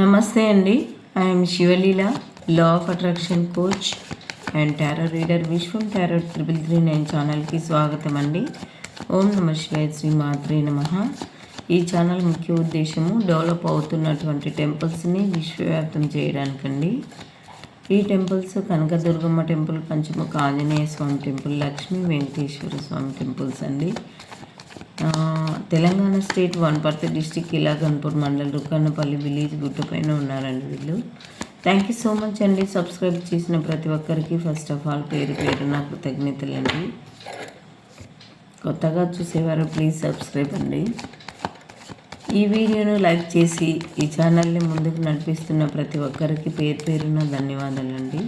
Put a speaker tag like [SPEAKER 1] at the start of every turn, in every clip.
[SPEAKER 1] నమస్తే అండి. I'm Sivaleela law of attraction coach and tarot reader Vishwam tarot triple three nine ఛానల్కి స్వాగతం అండి. ఓం నమ శివాయ శ్రీ మాత్రే నమ. ఈ ఛానల్ ముఖ్య ఉద్దేశము డెవలప్ అవుతున్నటువంటి టెంపుల్స్ని విశ్వవ్యాప్తం చేయడానికండి. ఈ temples Kanakadurgamma temple Panchamukha Anjaneya Swamy temple Lakshmi Venkateswara Swamy temples అండి. Telangana state Wanaparthy district Ilaganpur mandal Rukkannapalli village గుట్టపైన ఉన్నారండి వీళ్ళు. థ్యాంక్ యూ సో మచ్ అండి. సబ్స్క్రైబ్ చేసిన ప్రతి ఒక్కరికి ఫస్ట్ ఆఫ్ ఆల్ పేరు పేరు నా కృతజ్ఞతలండి. కొత్తగా చూసేవారు ప్లీజ్ సబ్స్క్రైబ్ అండి. ఈ వీడియోను లైక్ చేసి ఈ ఛానల్ని ముందుకు నడిపిస్తున్న ప్రతి ఒక్కరికి పేరు పేరున ధన్యవాదాలండి.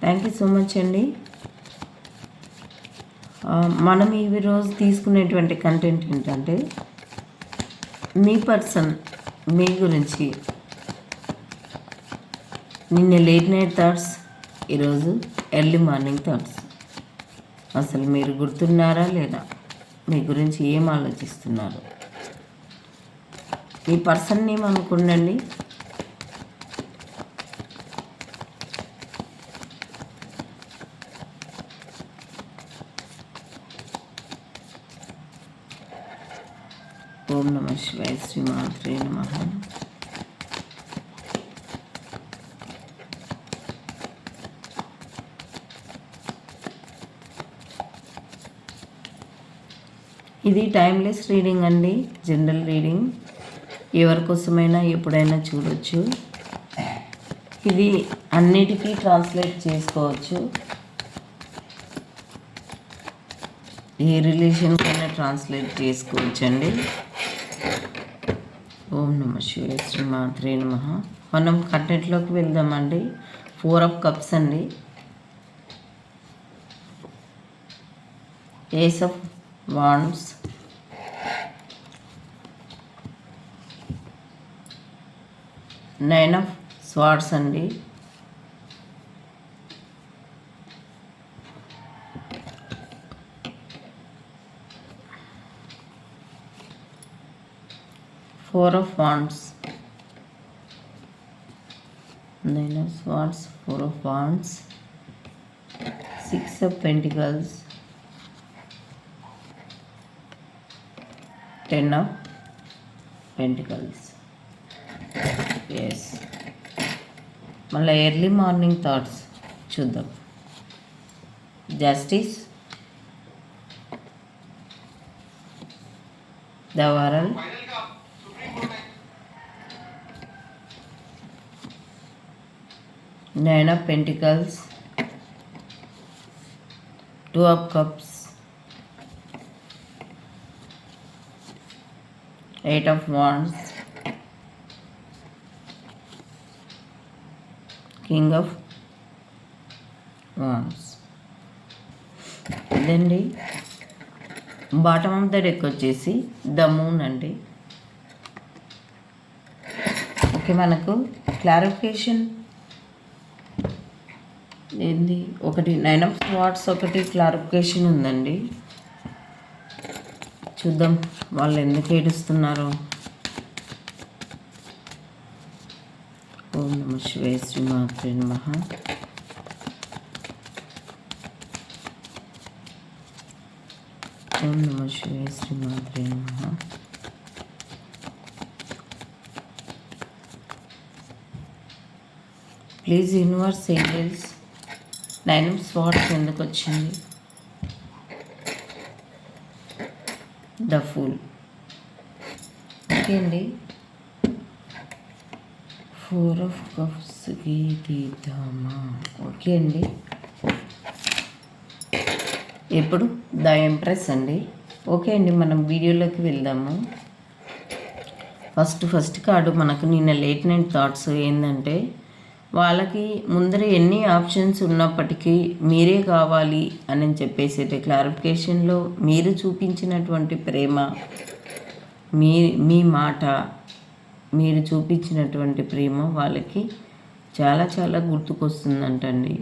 [SPEAKER 1] థ్యాంక్ యూ సో మచ్ అండి. మనం ఈ రోజు తీసుకునేటువంటి కంటెంట్ ఏంటంటే మీ పర్సన్ మీ గురించి. నిన్న లేట్ నైట్ థాట్స్ ఈరోజు ఎర్లీ మార్నింగ్ థాట్స్ అసలు మీరు గుర్తున్నారా లేదా? మీ గురించి ఏం ఆలోచిస్తున్నారు? మీ పర్సన్ ఏమనుకుండండి శివాయ శ్రీమాత్రే నమ. ఇది టైమ్లెస్ రీడింగ్ అండి జనరల్ రీడింగ్ ఎవరి కోసమైనా ఎప్పుడైనా చూడొచ్చు. ఇది అన్నిటికీ ట్రాన్స్లేట్ చేసుకోవచ్చు. ఏ రిలేషన్కైనా ట్రాన్స్లేట్ చేసుకోవచ్చండి. ఓం నమ శివాయ శ్రీ మాత్రే నమ. మనం కంటెంట్లోకి వెళ్దామండి. ఫోర్ ఆఫ్ కప్స్ అండి. Ace of wands nine of swords అండి. Four of wands. Nine of swords four of wands six of pentacles ten of pentacles yes మళ్ళీ ఎర్లీ మార్నింగ్ థాట్స్ చూద్దాం. Justice the world nine of pentacles two of cups eight of wands king of wands ఇదండి bottom of the deck వచ్చేసి the moon అండి. Okay మనకు clarification ఏంది? ఒకటి nine of wands ఒకటి clarification ఉందండి. చూద్దాం వాళ్ళు ఎందుకు ఏడుస్తున్నారు. ఓం నమ శివే శ్రీ మాత్రే నమ. ఓం నమ శివే శ్రీ మాత్రే నమ. Please universe angels nine swords ఎందుకు వచ్చింది? The fool. ఓకే అండి ఫోర్ ఆఫ్ కప్స్కి తీద్దామా ఓకే అండి ఎప్పుడు ద ఎంప్రెస్ అండి. ఓకే అండి మనం వీడియోలోకి వెళ్దాము. ఫస్ట్ ఫస్ట్ కార్డు మనకు నిన్న లేట్ నైట్ థాట్స్ ఏంటంటే వాళ్ళకి ముందర ఎన్ని ఆప్షన్స్ ఉన్నప్పటికీ మీరే కావాలి అని చెప్పేసి క్లారిఫికేషన్లో మీరు చూపించినటువంటి ప్రేమ మీ మీ మాట మీరు చూపించినటువంటి ప్రేమ వాళ్ళకి చాలా చాలా గుర్తుకొస్తుందంటండి.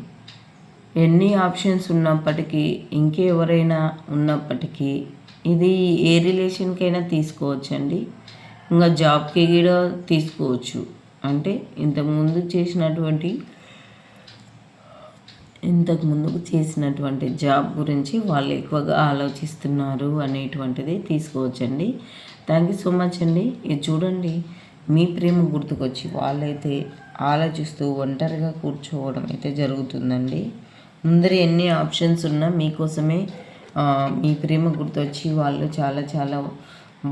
[SPEAKER 1] ఎన్ని ఆప్షన్స్ ఉన్నప్పటికీ ఇంకెవరైనా ఉన్నప్పటికీ ఇది ఏ రిలేషన్కైనా తీసుకోవచ్చండి. ఇంకా జాబ్కి కూడా తీసుకోవచ్చు. అంటే ఇంతకుముందు చేసినటువంటి ఇంతకు ముందుకు చేసినటువంటి జాబ్ గురించి వాళ్ళు ఎక్కువగా ఆలోచిస్తున్నారు అనేటువంటిది తీసుకోవచ్చండి. థ్యాంక్ యూ సో మచ్ అండి. ఇది చూడండి మీ ప్రేమ గుర్తుకొచ్చి వాళ్ళైతే ఆలోచిస్తూ ఒంటరిగా కూర్చోవడం అయితే జరుగుతుందండి. ముందర ఎన్ని ఆప్షన్స్ ఉన్నా మీకోసమే మీ ప్రేమ గుర్తొచ్చి వాళ్ళు చాలా చాలా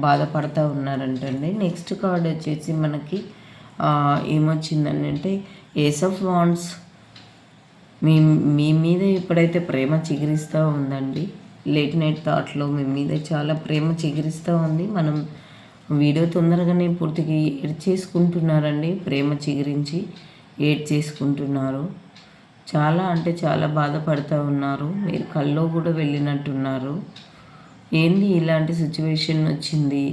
[SPEAKER 1] బాధపడతా ఉన్నారంటండి. నెక్స్ట్ కార్డ్ వచ్చేసి మనకి ఏమొచ్చిందని అంటే ఏస్ ఆఫ్ వాన్స్ మీ మీ మీద ఎప్పుడైతే ప్రేమ చిగురిస్తూ ఉందండి లేట్ నైట్ థాట్లో మీ మీద చాలా ప్రేమ చిగురిస్తూ ఉంది. మనం వీడియో తొందరగానే పూర్తిగా ఏడ్ చేసుకుంటున్నారండి ప్రేమ చిగురించి ఏడ్ చేసుకుంటున్నారు చాలా అంటే చాలా బాధపడుతూ ఉన్నారు మీరు కల్లో కూడా వెళ్ళినట్టున్నారు. ఏంది ఇలాంటి సిచ్యువేషన్ వచ్చింది?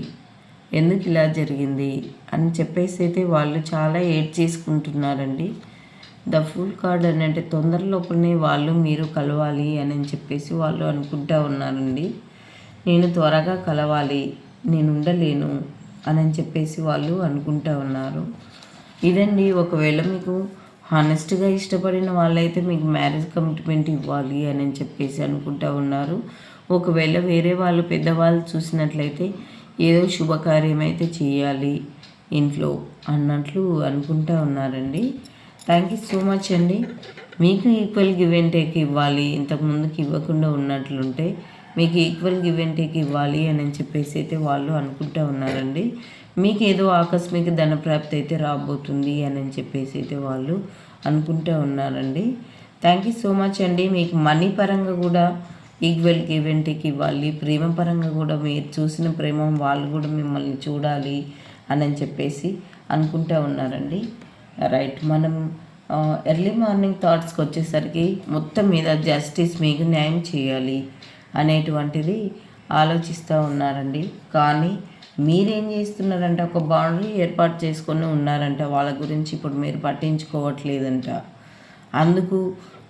[SPEAKER 1] ఎందుకు ఇలా జరిగింది అని చెప్పేసి అయితే వాళ్ళు చాలా ఏడ్ చేసుకుంటున్నారండి. ద ఫుల్ కార్డ్ అని అంటే తొందర లోపలనే వాళ్ళు మీరు కలవాలి అని చెప్పేసి వాళ్ళు అనుకుంటా ఉన్నారండి. నేను త్వరగా కలవాలి నేను ఉండలేను అని చెప్పేసి వాళ్ళు అనుకుంటా ఉన్నారు. ఇదండి ఒకవేళ మీకు హానెస్ట్గా ఇష్టపడిన వాళ్ళైతే మీకు మ్యారేజ్ కమిట్మెంట్ ఇవ్వాలి అని చెప్పేసి అనుకుంటా ఉన్నారు. ఒకవేళ వేరే వాళ్ళు పెద్దవాళ్ళు చూసినట్లయితే ఏదో శుభకార్యం అయితే చేయాలి ఇంట్లో అన్నట్లు అనుకుంటా ఉన్నారండి. థ్యాంక్ యూ సో మచ్ అండి. మీకు ఈక్వల్ గివ్ అండ్ టేక్ ఇవ్వాలి. ఇంతకుముందుకి ఇవ్వకుండా ఉన్నట్లుంటే మీకు ఈక్వల్ గివ్ అండ్ టేక్ ఇవ్వాలి అని చెప్పేసి అయితే వాళ్ళు అనుకుంటా ఉన్నారండి. మీకు ఏదో ఆకస్మిక ధనప్రాప్తి అయితే రాబోతుంది అని చెప్పేసి అయితే వాళ్ళు అనుకుంటూ ఉన్నారండి. థ్యాంక్ యూ సో మచ్ అండి. మీకు మనీ పరంగా కూడా ఈక్వల్ గివ్ అండ్ టేక్ ఇవ్వాలి. ప్రేమ పరంగా కూడా మీరు చూసిన ప్రేమ వాళ్ళు కూడా మిమ్మల్ని చూడాలి అని చెప్పేసి అనుకుంటూ ఉన్నారండి. రైట్ మనం ఎర్లీ మార్నింగ్ థాట్స్కి వచ్చేసరికి మొత్తం మీద జస్టిస్ మీకు న్యాయం చేయాలి అనేటువంటిది ఆలోచిస్తూ ఉన్నారండి. కానీ మీరేం చేస్తున్నారంటే? ఒక బౌండరీ ఏర్పాటు చేసుకొని ఉన్నారంట. వాళ్ళ గురించి ఇప్పుడు మీరు పట్టించుకోవట్లేదంట. అందుకు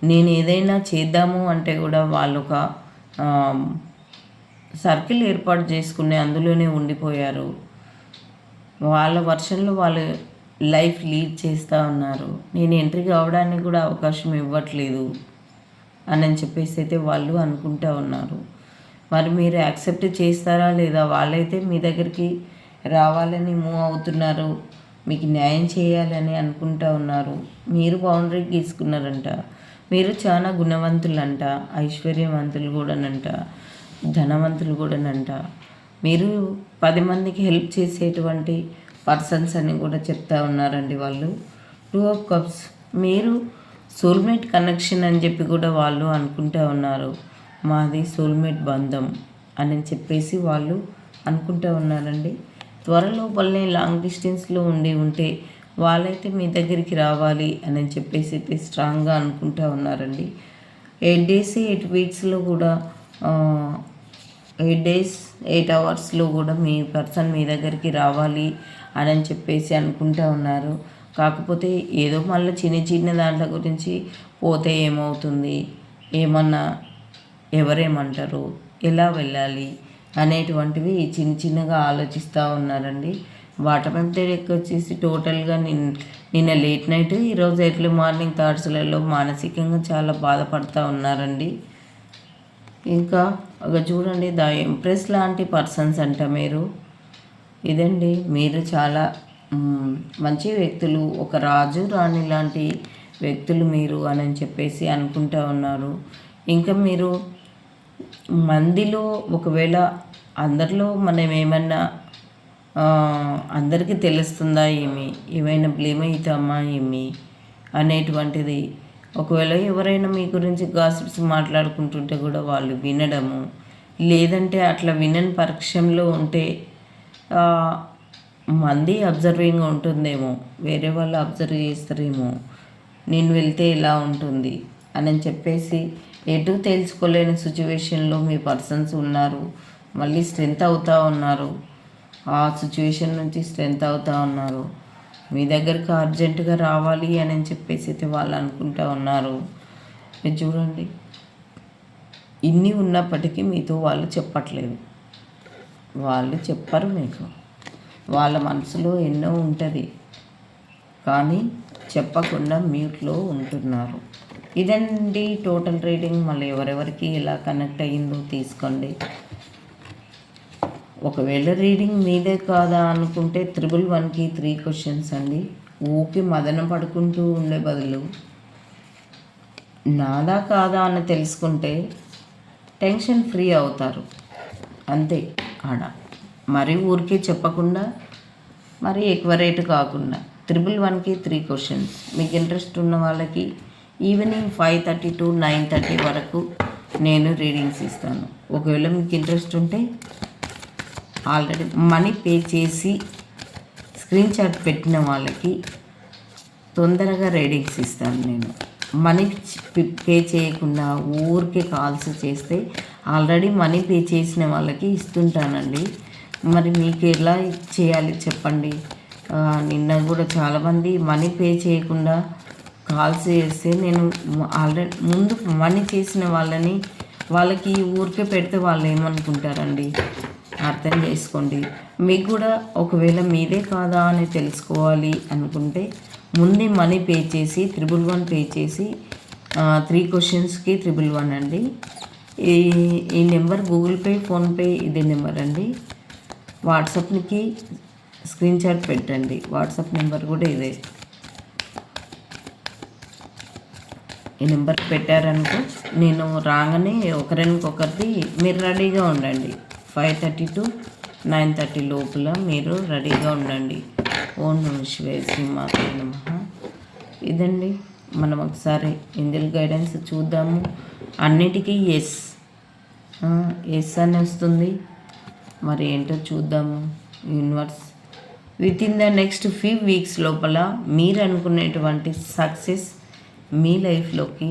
[SPEAKER 1] నేను ఏదైనా చేద్దాము అంటే కూడా వాళ్ళు ఒక సర్కిల్ ఏర్పాటు చేసుకునే అందులోనే ఉండిపోయారు. వాళ్ళ వర్షన్లో వాళ్ళు లైఫ్ లీడ్ చేస్తూ ఉన్నారు. నేను ఎంట్రీ కావడానికి కూడా అవకాశం ఇవ్వట్లేదు అని చెప్పేసి అయితే వాళ్ళు అనుకుంటూ ఉన్నారు. మరి మీరు యాక్సెప్ట్ చేస్తారా లేదా? వాళ్ళైతే మీ దగ్గరికి రావాలని మూవ్ అవుతున్నారు. మీకు న్యాయం చేయాలని అనుకుంటా ఉన్నారు. మీరు బౌండరీ గీసుకున్నారంట. మీరు చాలా గుణవంతులంట ఐశ్వర్యవంతులు కూడానంట ధనవంతులు కూడానంట. మీరు పది మందికి హెల్ప్ చేసేటువంటి పర్సన్స్ అని కూడా చెప్తా ఉన్నారండి వాళ్ళు. Two of cups. మీరు సోల్మేట్ కనెక్షన్ అని చెప్పి కూడా వాళ్ళు అనుకుంటూ ఉన్నారు. మాది సోల్మేట్ బంధం అని చెప్పేసి వాళ్ళు అనుకుంటూ ఉన్నారండి. త్వరలోపలనే లాంగ్ డిస్టెన్స్లో ఉండి ఉంటే వాళ్ళైతే మీ దగ్గరికి రావాలి అని చెప్పేసి అయితే స్ట్రాంగ్గా అనుకుంటూ ఉన్నారండి. ఎయిట్ డేస్ ఎయిట్ వీక్స్లో కూడా ఎయిట్ డేస్ ఎయిట్ అవర్స్లో కూడా మీ పర్సన్ మీ దగ్గరికి రావాలి అని చెప్పేసి అనుకుంటూ ఉన్నారు. కాకపోతే ఏదో మళ్ళీ చిన్న చిన్న దాంట్లో గురించి పోతే ఏమవుతుంది? ఏమన్నా ఎవరేమంటారు? ఎలా వెళ్ళాలి? అనేటువంటివి చిన్న చిన్నగా ఆలోచిస్తూ ఉన్నారండి. వాటర్ వాటమెంటెక్ వచ్చేసి టోటల్గా నిన్ నిన్న లేట్ నైట్ ఈరోజు ఎర్లీ మార్నింగ్ థాట్స్లలో మానసికంగా చాలా బాధపడుతూ ఉన్నారండి. ఇంకా ఒక చూడండి ద ఎంప్రెస్ లాంటి పర్సన్స్ అంట మీరు. ఇదండి మీరు చాలా మంచి వ్యక్తులు ఒక రాజు రాణి లాంటి వ్యక్తులు మీరు అని చెప్పేసి అనుకుంటా ఉన్నారు. ఇంకా మీరు మందిలో ఒకవేళ అందరిలో మనం ఏమన్నా అందరికీ తెలుస్తుందా ఏమి? ఏమైనా బ్లేమ్ అవుతామా ఏమి? అనేటువంటిది. ఒకవేళ ఎవరైనా మీ గురించి గాసిప్స్ మాట్లాడుకుంటుంటే కూడా వాళ్ళు వినడము. లేదంటే అట్లా వినని పరీక్షంలో ఉంటే మంది అబ్జర్వింగ్గా ఉంటుందేమో. వేరే వాళ్ళు అబ్జర్వ్ చేస్తారేమో. నేను వెళ్తే ఇలా ఉంటుంది అని చెప్పేసి ఎటు తెలుసుకోలేని సిచ్యువేషన్లో మీ పర్సన్స్ ఉన్నారు. మళ్ళీ స్ట్రెంత్ అవుతూ ఉన్నారు. ఆ సిచ్యువేషన్ నుంచి స్ట్రెంత్ అవుతూ ఉన్నారు. మీ దగ్గరికి అర్జెంటుగా రావాలి అని చెప్పేసి అయితే వాళ్ళు అనుకుంటూ ఉన్నారు. మీరు చూడండి. ఇన్ని ఉన్నప్పటికీ మీతో వాళ్ళు చెప్పట్లేదు. వాళ్ళు చెప్పరు మీకు. వాళ్ళ మనసులో ఎన్నో ఉంటుంది. కానీ చెప్పకుండా మ్యూట్లో ఉంటున్నారు. ఇదండి టోటల్ రీడింగ్. మళ్ళీ ఎవరెవరికి ఎలా కనెక్ట్ అయ్యిందో తీసుకోండి. ఒకవేళ రీడింగ్ మీదే కాదా అనుకుంటే త్రిబుల్ వన్కి త్రీ క్వశ్చన్స్ అండి. ఊకి మదన పడుకుంటూ ఉండే బదులు నాదా కాదా అని తెలుసుకుంటే టెన్షన్ ఫ్రీ అవుతారు. అంతే ఆడ. మరీ ఊరికే చెప్పకుండా మరి ఎక్కువ రేటు కాకుండా త్రిబుల్ వన్కి త్రీ క్వశ్చన్స్. మీకు ఇంట్రెస్ట్ ఉన్న వాళ్ళకి evening five thirty to nine thirty వరకు నేను రీడింగ్స్ ఇస్తాను. ఒకవేళ మీకు ఇంట్రెస్ట్ ఉంటే ఆల్రెడీ మనీ పే చేసి స్క్రీన్ షాట్ పెట్టిన వాళ్ళకి తొందరగా రీడింగ్స్ ఇస్తాను నేను. మనీ పే చేయకుండా ఊరికే కాల్స్ చేస్తే ఆల్రెడీ మనీ పే చేసిన వాళ్ళకి ఇస్తుంటానండి. మరి మీకు ఎలా చేయాలి చెప్పండి. నిన్న కూడా చాలామంది మనీ పే చేయకుండా కాల్స్ చేస్తే నేను ఆల్రెడీ ముందు మనీ చేసిన వాళ్ళని వాళ్ళకి ఊరికే పెడితే వాళ్ళు ఏమనుకుంటారండి? అర్థం చేసుకోండి. మీకు కూడా ఒకవేళ మీదే కాదా అని తెలుసుకోవాలి అనుకుంటే ముందే మనీ పే చేసి త్రిబుల్ వన్ పే చేసి త్రీ క్వశ్చన్స్కి త్రిబుల్ వన్ అండి. ఈ ఈ నెంబర్ గూగుల్ పే ఫోన్పే ఇదే నెంబర్ అండి. వాట్సాప్కి స్క్రీన్ షాట్ పెట్టండి. వాట్సాప్ నెంబర్ కూడా ఇదే. ఈ నెంబర్ పెట్టారనుకో నేను రాగానే ఒకరికొకరిది మీరు రెడీగా ఉండండి. Five thirty to nine thirty లోపల మీరు రెడీగా ఉండండి. ఓం నమ శివాయ శ్రీమాత నమ. ఇదండి మనం ఒకసారి ఇంజల్ గైడెన్స్ చూద్దాము. అన్నిటికీ ఎస్ ఎస్ అని వస్తుంది. మరి ఏంటో చూద్దాము. Universe within the next few weeks లోపల మీరు అనుకునేటువంటి సక్సెస్ మీ లైఫ్లోకి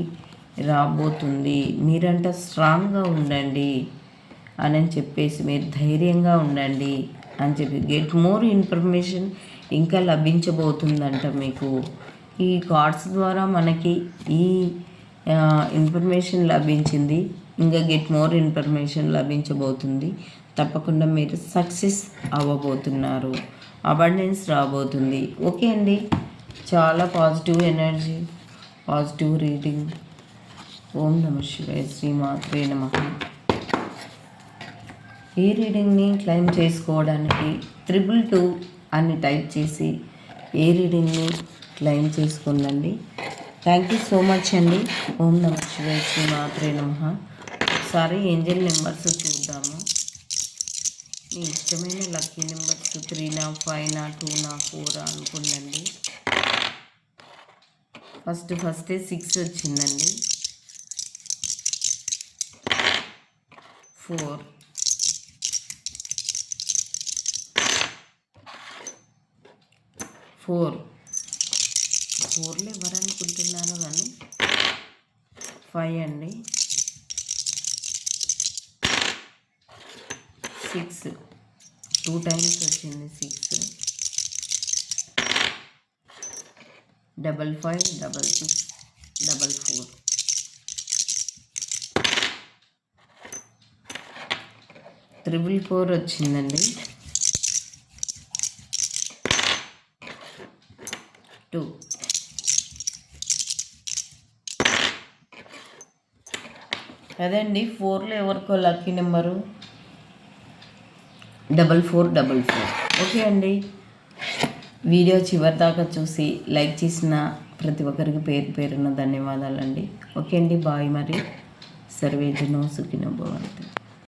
[SPEAKER 1] రాబోతుంది. మీరంట స్ట్రాంగ్గా ఉండండి. అని చెప్పేసి మీరు ధైర్యంగా ఉండండి అని చెప్పి గెట్ మోర్ ఇన్ఫర్మేషన్ ఇంకా లభించబోతుందంట మీకు. ఈ కార్డ్స్ ద్వారా మనకి ఈ ఇన్ఫర్మేషన్ లభించింది. ఇంకా గెట్ మోర్ ఇన్ఫర్మేషన్ లభించబోతుంది. తప్పకుండా మీరు సక్సెస్ అవ్వబోతున్నారు. అబండెన్స్ రాబోతుంది. ఓకే అండి. చాలా పాజిటివ్ ఎనర్జీ పాజిటివ్ రీడింగ్ ఓం నమ శివాయ. శ్రీమాత్రే నమ. ఈ రీడింగ్ని క్లెయిమ్ చేసుకోవడానికి త్రిబుల్ టూ అని టైప్ చేసి ఏ రీడింగ్ని క్లెయిమ్ చేసుకుందండి. థ్యాంక్ యూ సో మచ్ అండి. ఓం నమ శివాయ శ్రీమాత్రే నమ. ఒకసారి ఏంజల్ నెంబర్స్ చూద్దాము. మీ ఇష్టమైన లక్కీ నెంబర్స్ త్రీనా ఫైవ్నా టూనా ఫోరా అనుకుందండి. ఫస్ట్ ఫస్టే సిక్స్ వచ్చిందండి. ఫోర్. ఫోర్. ఫోర్లో ఎవరు కానీ ఫైవ్ అండి. సిక్స్. టూ టైమ్స్ వచ్చింది six. Double five double six double four. Triple four వచ్చిందండి. టూ అదండి ఫోర్లో ఎవరికో lucky number? Double four double four. Okay అండి. వీడియో చివరి దాకా చూసి లైక్ చేసిన ప్రతి ఒక్కరికి పేరు పేరున ధన్యవాదాలండి. ఓకే అండి బాయ్ మరి. సర్వేజనో సుఖినో భవంతు.